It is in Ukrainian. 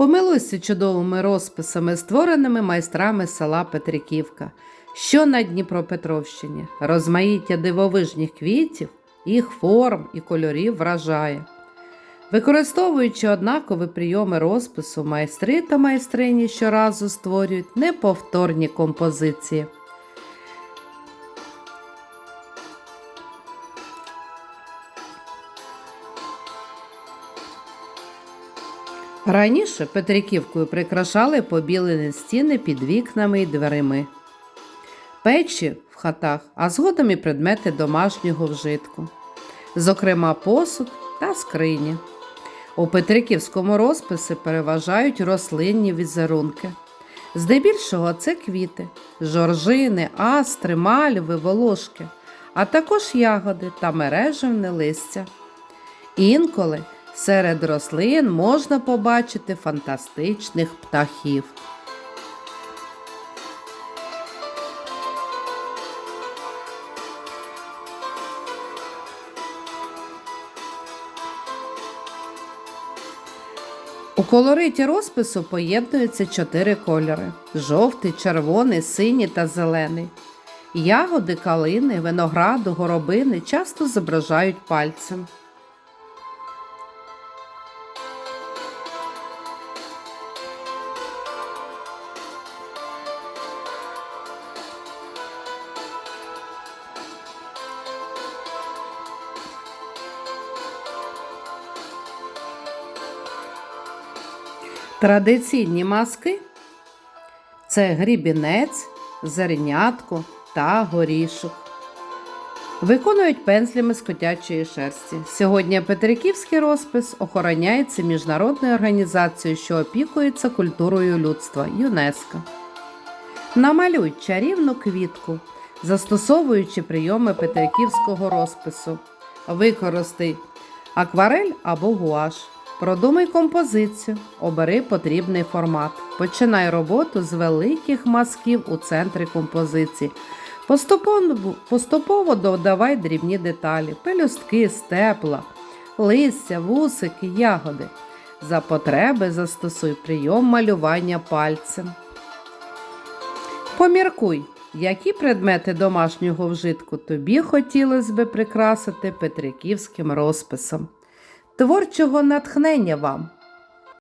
Помилуйся чудовими розписами, створеними майстрами села Петриківка, що на Дніпропетровщині. Розмаїття дивовижних квітів, їх форм і кольорів вражає. Використовуючи однакові прийоми розпису, майстри та майстрині щоразу створюють неповторні композиції. Раніше Петриківкою прикрашали побілені стіни під вікнами і дверима, печі в хатах, а згодом і предмети домашнього вжитку, зокрема посуд та скрині. У Петриківському розписі переважають рослинні візерунки. Здебільшого це квіти, жоржини, астри, мальви, волошки, а також ягоди та мережевне листя. Інколи серед рослин можна побачити фантастичних птахів. У колориті розпису поєднуються чотири кольори: жовтий, червоний, синій та зелений. Ягоди, калини, винограду, горобини часто зображають пальцем. Традиційні маски це грібінець, зернятко та горішок. Виконують пензлями з котячої шерсті. Сьогодні Петриківський розпис охороняється міжнародною організацією, що опікується культурою людства ЮНЕСКО. Намалюй чарівну квітку, застосовуючи прийоми Петриківського розпису. Використай акварель або гуаш. Продумай композицію, обери потрібний формат. Починай роботу з великих мазків у центрі композиції. Поступово, поступово додавай дрібні деталі, пелюстки, степла, листя, вусики, ягоди. За потреби застосуй прийом малювання пальцем. Поміркуй, які предмети домашнього вжитку тобі хотілося би прикрасити петриківським розписом. Творчого натхнення вам!